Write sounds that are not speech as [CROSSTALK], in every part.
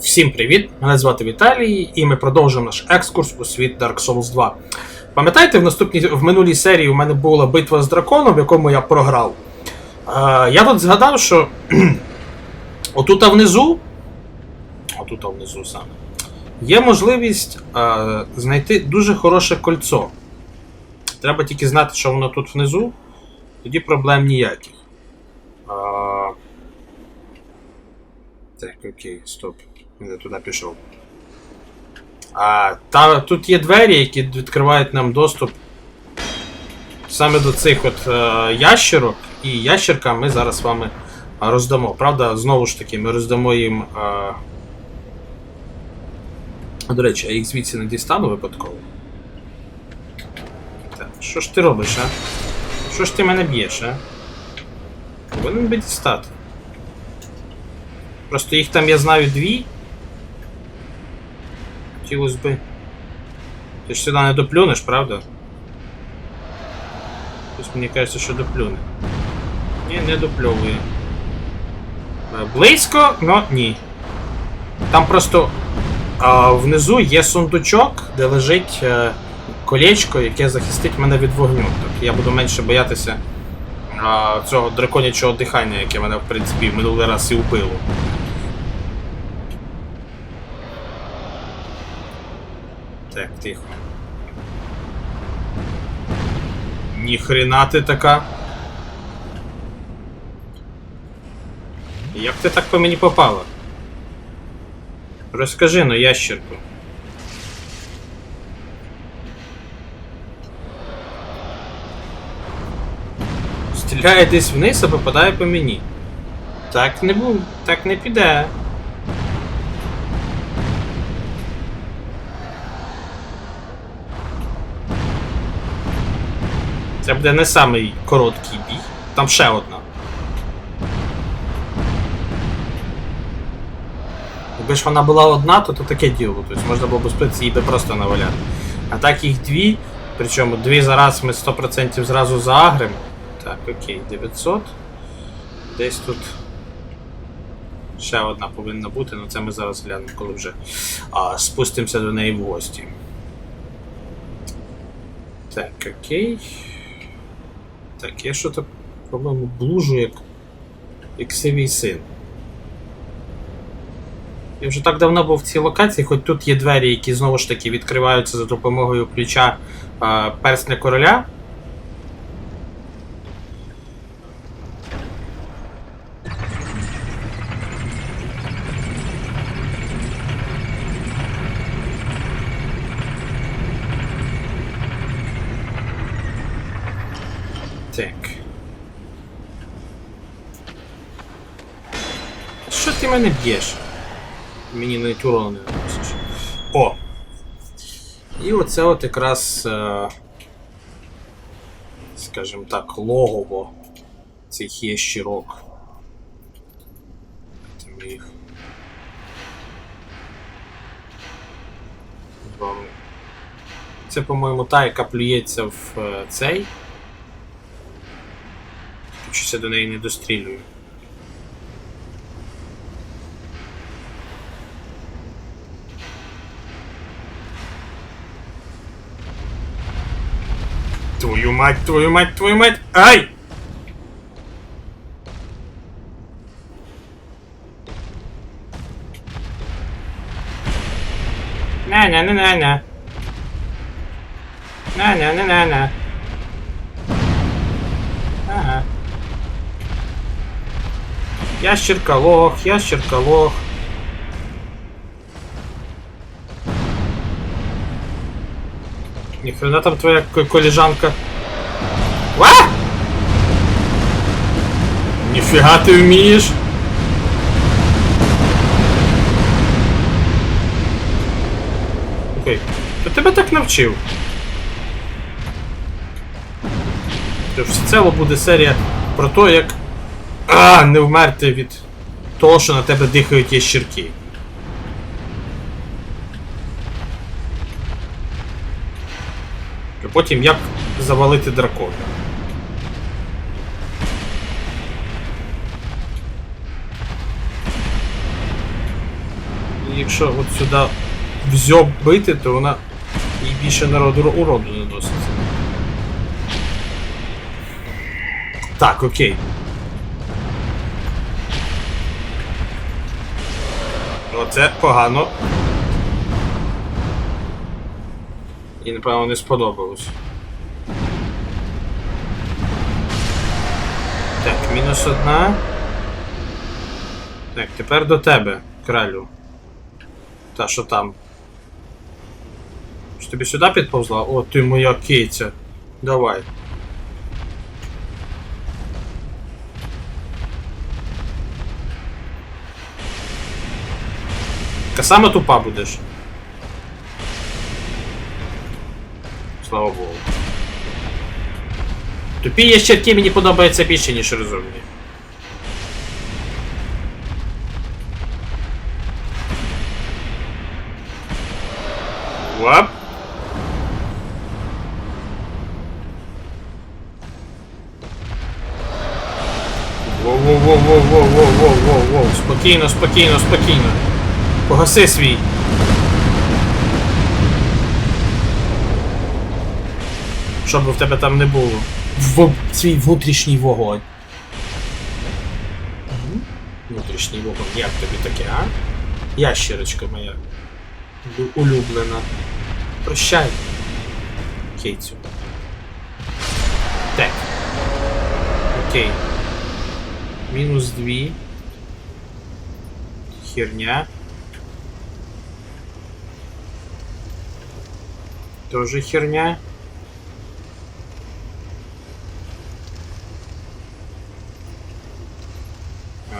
Всім привіт! Мене звати Віталій, і ми продовжуємо наш екскурс у світ Dark Souls 2. Пам'ятаєте, в наступній в минулій серії у мене була битва з драконом, в якому я програв. Е, я тут згадав, що [CLEARS THROAT] отут внизу, отут внизу саме, є можливість е, знайти дуже хороше кольцо. Треба тільки знати, що воно тут внизу, тоді проблем ніяких. Е, так, окей, стоп. Я туди пішов. А, та, тут є двері, які відкривають нам доступ саме до цих от е, ящерок. І ящеркам ми зараз з вами роздамо. Правда, знову ж таки, ми роздамо їм. Е... До речі, я їх звідси не дістану випадково. Так, що ж ти робиш, а? Що ж ти мене б'єш, а? Повинен би дістати. Просто їх там я знаю дві. Хотілося би. Ти ж сюди не доплюнеш, правда? Тобто мені кажеться, що доплюне. Ні, не допльовує. Е, Близько, но ні. Там просто а, внизу є сундучок, де лежить е, колечко, яке захистить мене від вогню. Тобто я буду менше боятися а, цього драконячого дихання, яке мене, в принципі, минулий раз і вбило. Тихо. Ніхрена ти така. Як ти так по мені попала? Розкажи ну, ящерку. Стріляє десь вниз, а попадає по мені. Так не бу... так не піде. Це буде не самий короткий бій. Там ще одна. Якби ж вона була одна, то, то таке діло. Тобто можна було б спитися її би просто наваляти. А так їх дві, причому дві зараз ми 100% зразу заагримо. Так, окей, 900. Десь тут. Ще одна повинна бути, але це ми зараз глянемо, коли вже а, спустимося до неї в гості. Так, окей. Так, я що так, по-моєму, блужу як. як сивій син. Я вже так давно був в цій локації, хоч тут є двері, які знову ж таки відкриваються за допомогою ключа а, персня короля. Так. Що ти мене б'єш? Мені навіть урону не наносиш. О! І оце от якраз, е, скажімо так, логово цих ящірок. Це ми їх. Це, по-моєму, та, яка плюється в е, цей. Щось я до неї не дострілюю. Мать, твою мать, твою мать! Ай! На-на-на-на-на. На-на-на-на-на. Ага. Ящерка лох, ящерка лох. Ніхрена там твоя ко- Ніфіга ти вмієш. Окей. Хто тебе так навчив? Тож всецело буде серія про те, як. А, не вмерти від того, що на тебе дихають ящірки. Потім як завалити дракона. Якщо от сюди взьоб бити, то вона їй більше народу уроду не носить. Так, окей. Оце погано. І напевно не сподобалось. Так, мінус одна. Так, тепер до тебе, кралю. Та що там? Що тобі сюди підповзла? О, ти моя киця. Давай. Та сама тупа будеш. Слава Богу. Тупі ящерки мені подобаються більше, ніж розумні. Воу-воу-воу-воу-воу-воу-воу-воу. Спокійно, спокійно, спокійно. Погаси свій. Що би в тебе там не було. В... Свій внутрішній вогонь. Внутрішній вогонь. Як тобі таке, а? Ящерочка моя. Улюблена. Прощай. Кейцю. Так. Окей. Мінус дві. Херня. Тоже херня.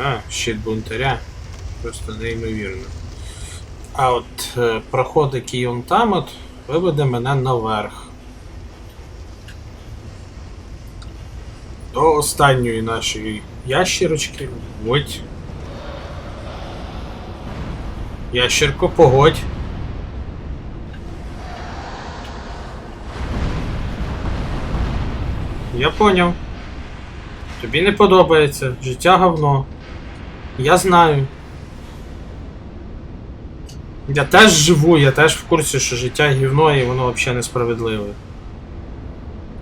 А, щит бунтаря. Просто неймовірно. А от е, проход, який он виведе мене наверх. До останньої нашої ящерочки. Ось. Ящерко, погодь. Я поняв. Тобі не подобається. Життя говно. Я знаю. Я теж живу, я теж в курсі, що життя гівно і воно взагалі несправедливе.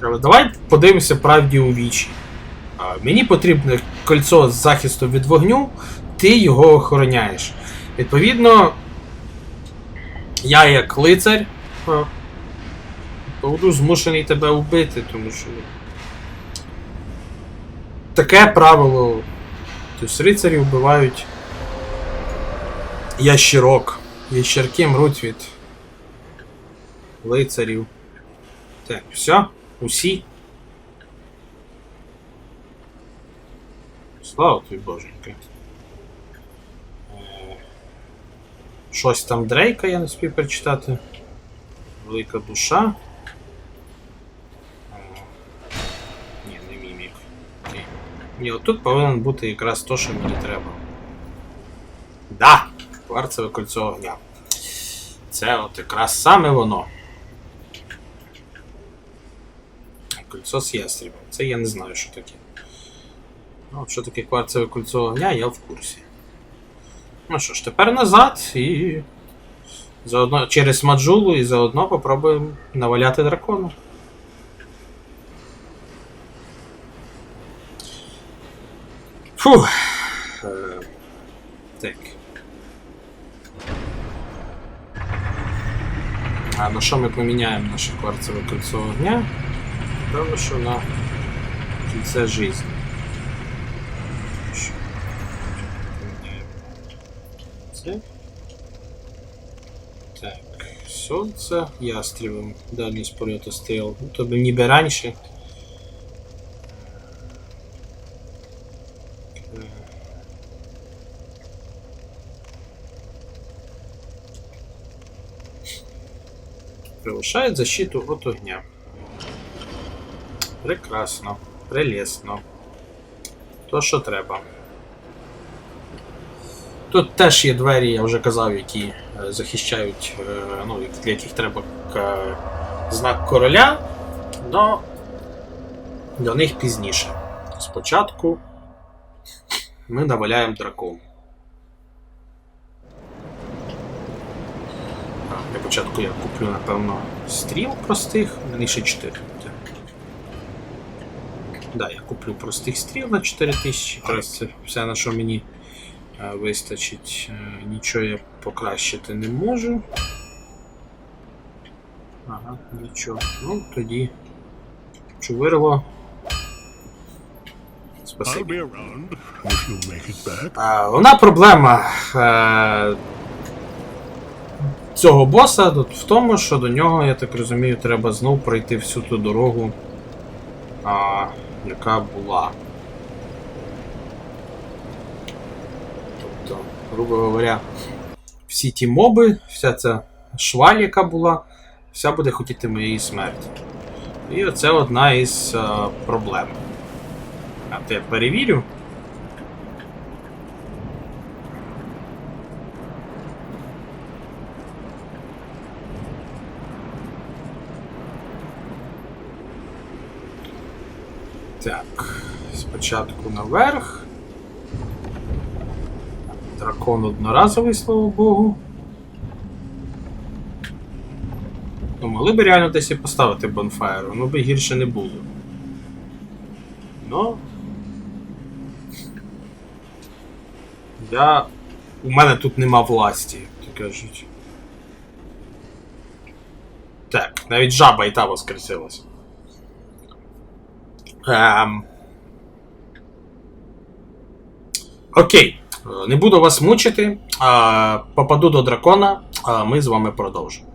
Але давай подивимося правді у вічі. Мені потрібне кольцо з захисту від вогню, ти його охороняєш. Відповідно, я як лицар буду змушений тебе вбити, тому що. Таке правило. Тобто рицарі вбивають ящерок. Ящерки мруть від лицарів. Так, все? Усі? Слава тобі, боженька. Е, Щось там Дрейка я не спів прочитати. Велика душа. Е, Ні, не мімік. Ні, отут повинен бути якраз то, що мені треба. Да! Кварцеве кольцо огня. Це от якраз саме воно. Кольцо з ястрібом. Це я не знаю, що таке. Ну, що таке кварцеве кольцо огня, я в курсі. Ну що ж, тепер назад і. Заодно через маджулу і заодно попробуємо наваляти дракона. Фух. Е, Так. А на що ми поміняємо наше кварцеве кольцо огня? Певно, що на кільце жизни. Що? Поміняємо Це. Так, сонце ястребом. Дальність польоту стріл. Ну, тобто ніби раніше. Превышает защиту от огня. Прекрасно. Прелесно. То, що треба. Тут теж є двері, я вже казав, які е, захищають, е, ну, для яких треба знак короля, но до них пізніше. Спочатку ми наваляємо дракон. Для початку я куплю, напевно, стріл простих, мені ще 4. Да, я куплю простих стріл на 4000, якраз це все на що мені е, вистачить. Е, Нічого я покращити не можу. Ага, нічого. Ну, тоді. Чувирло. Спасибі. А, Вона проблема е, цього боса тут в тому, що до нього, я так розумію, треба знов пройти всю ту дорогу, яка була. Тобто, грубо говоря, всі ті моби, вся ця шваль, яка була, вся буде хотіти моєї смерті. І оце одна із е, проблем. А то я перевірю. Так, спочатку наверх. Дракон одноразовий, слава Богу. Ну, могли б реально десь і поставити бонфайр, воно би гірше не було. Ну. Я. У мене тут нема власті, то кажуть. Так, навіть жаба і та воскресилась. Ем... Окей, не буду вас мучити. Попаду до дракона, а ми з вами продовжимо.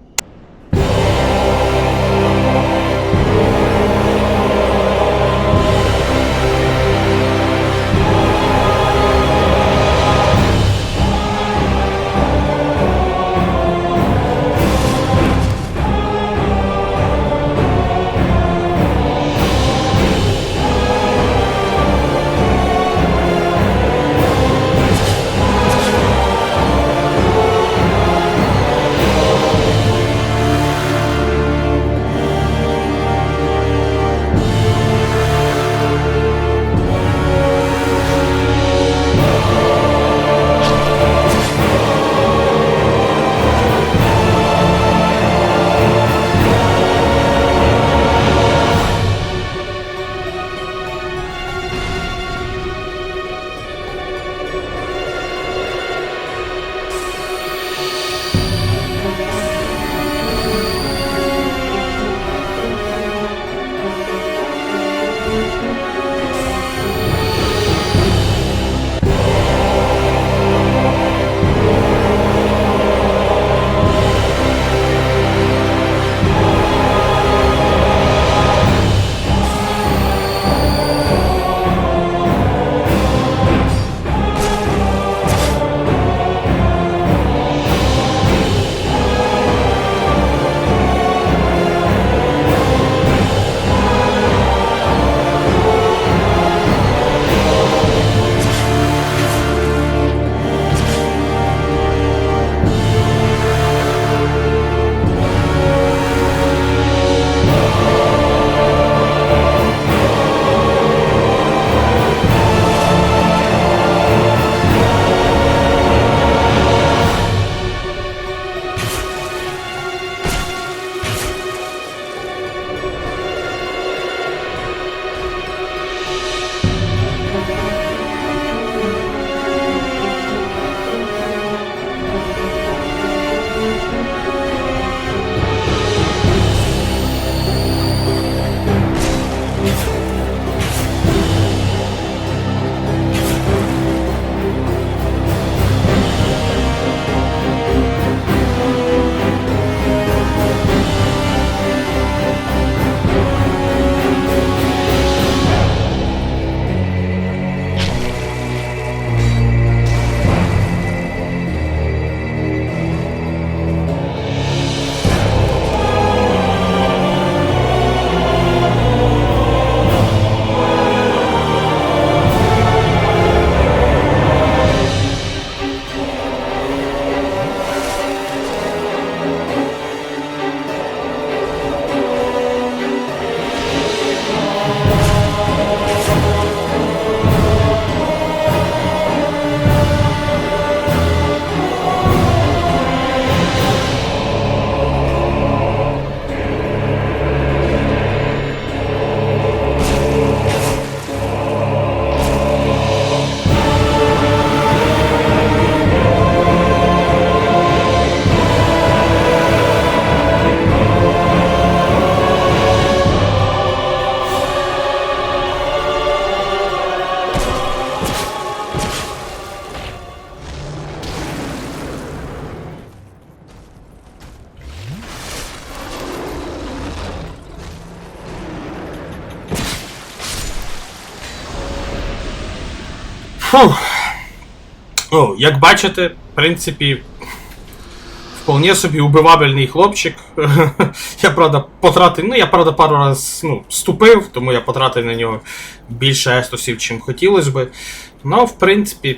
О, як бачите, в принципі, вполне собі убивабельний хлопчик. [LAUGHS] я правда потратив. Ну, я правда пару раз ну, ступив, тому я потратив на нього більше естосів, чим хотілося би. Ну, в принципі,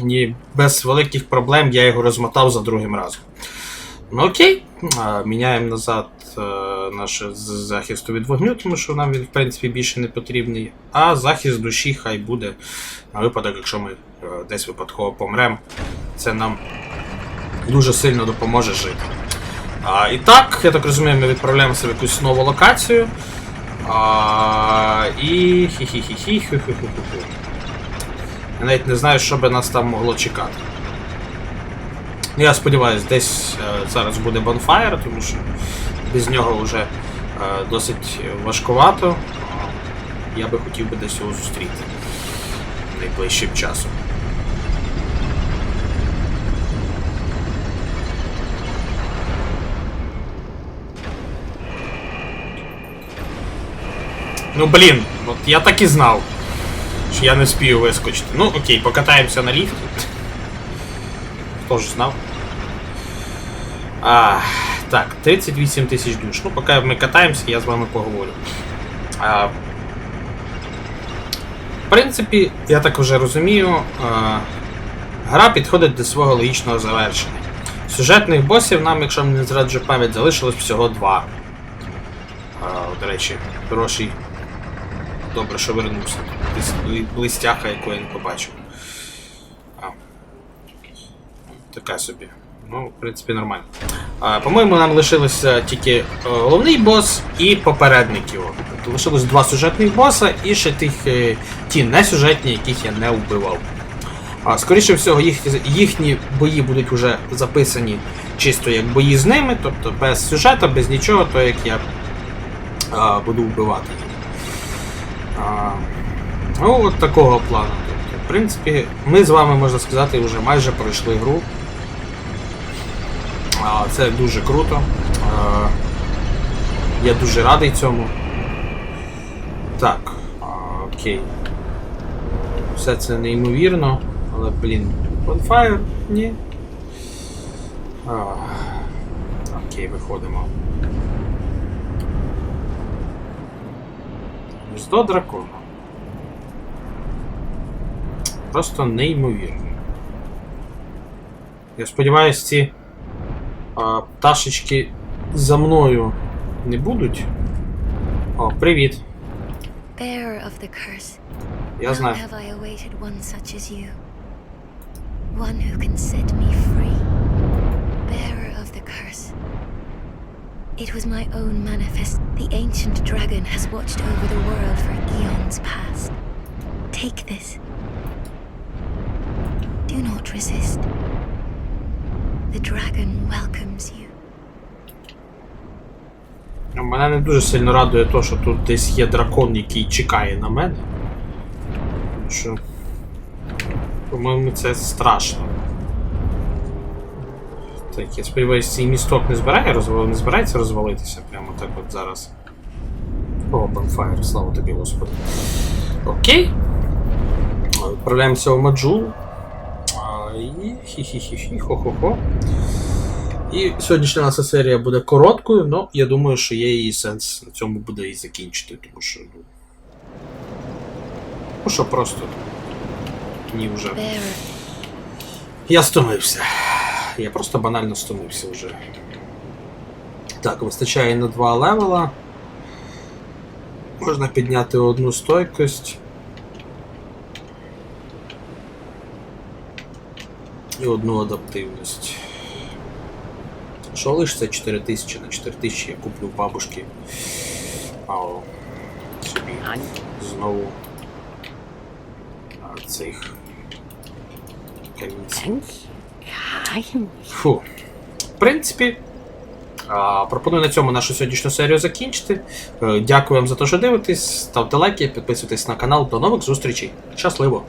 ні, без великих проблем я його розмотав за другим разом. Ну окей, міняємо назад наш з- захист від вогню, тому що нам він, в принципі, більше не потрібний. А захист душі хай буде на випадок, якщо ми е, десь випадково помремо. Це нам дуже сильно допоможе жити. А, і так, я так розумію, ми відправляємося в якусь нову локацію. А, і хі-хі-хі-хі. Я навіть не знаю, що би нас там могло чекати. Я сподіваюся, десь е, зараз буде бонфаєр, тому що без нього вже е, досить важкувато. Я би хотів би десь його зустріти найближчим часом. Ну блін, от я так і знав, що я не спію вискочити. Ну окей, покатаємося на ліфті. Хто ж знав? А, так, 38 тисяч душ. Ну, поки ми катаємося, я з вами поговорю. А, в принципі, я так вже розумію, а, гра підходить до свого логічного завершення. Сюжетних босів нам, якщо не зраджує пам'ять, залишилось всього два. А, до речі, хороший. Добре, що вернувся. Лис- Листяха, яку я не побачив. А. Така собі. Ну, в принципі, нормально. По-моєму, нам лишилося тільки е, головний бос і попередник його. Тобто лишилось два сюжетних боса і ще тих, е, ті несюжетні, яких я не вбивав. А, скоріше всього, їх, їхні бої будуть вже записані чисто як бої з ними, тобто без сюжету, без нічого, то як я а, буду вбивати їх. А, ну, от такого плану. Тобто, в принципі, ми з вами, можна сказати, вже майже пройшли гру. Це дуже круто. Я дуже радий цьому. Так, окей. Все це неймовірно, але, блін, Bonfire? Ні. Окей, виходимо. Гніздо дракона. Просто неймовірно. Я сподіваюся, ці а, пташечки за мною не будуть. О, привіт. Bearer of the curse, Я how знаю. have I awaited one such as you? One who can set me free. Bearer of the curse. It was my own manifest. The ancient dragon has watched over the world for eons past. Take this. Do not resist. The dragon welcomes you. Мене не дуже сильно радує те, що тут десь є дракон, який чекає на мене. Тому що. По-моєму, це страшно. Так, я сподіваюся, цей місток не збирає розвал... не збирається розвалитися прямо так от зараз. О, Bonfire, слава тобі, Господи. Окей. Відправляємося в Маджул. І хі-хі-хі-хі, хо-хо-хо. І сьогоднішня наша серія буде короткою, але я думаю, що є її сенс на цьому буде і закінчити, тому що. Ну, ну що просто. Ні, вже. Я стомився. Я просто банально стомився вже. Так, вистачає на два левела. Можна підняти одну стойкость. І одну адаптивність. Що лишиться 4000 на 4000 я куплю бабушки. Ао. Собі знову цих камінців. Фу. В принципі, пропоную на цьому нашу сьогоднішню серію закінчити. Е, Дякую вам за те, що дивитесь. Ставте лайки, підписуйтесь на канал. До нових зустрічей. Щасливо!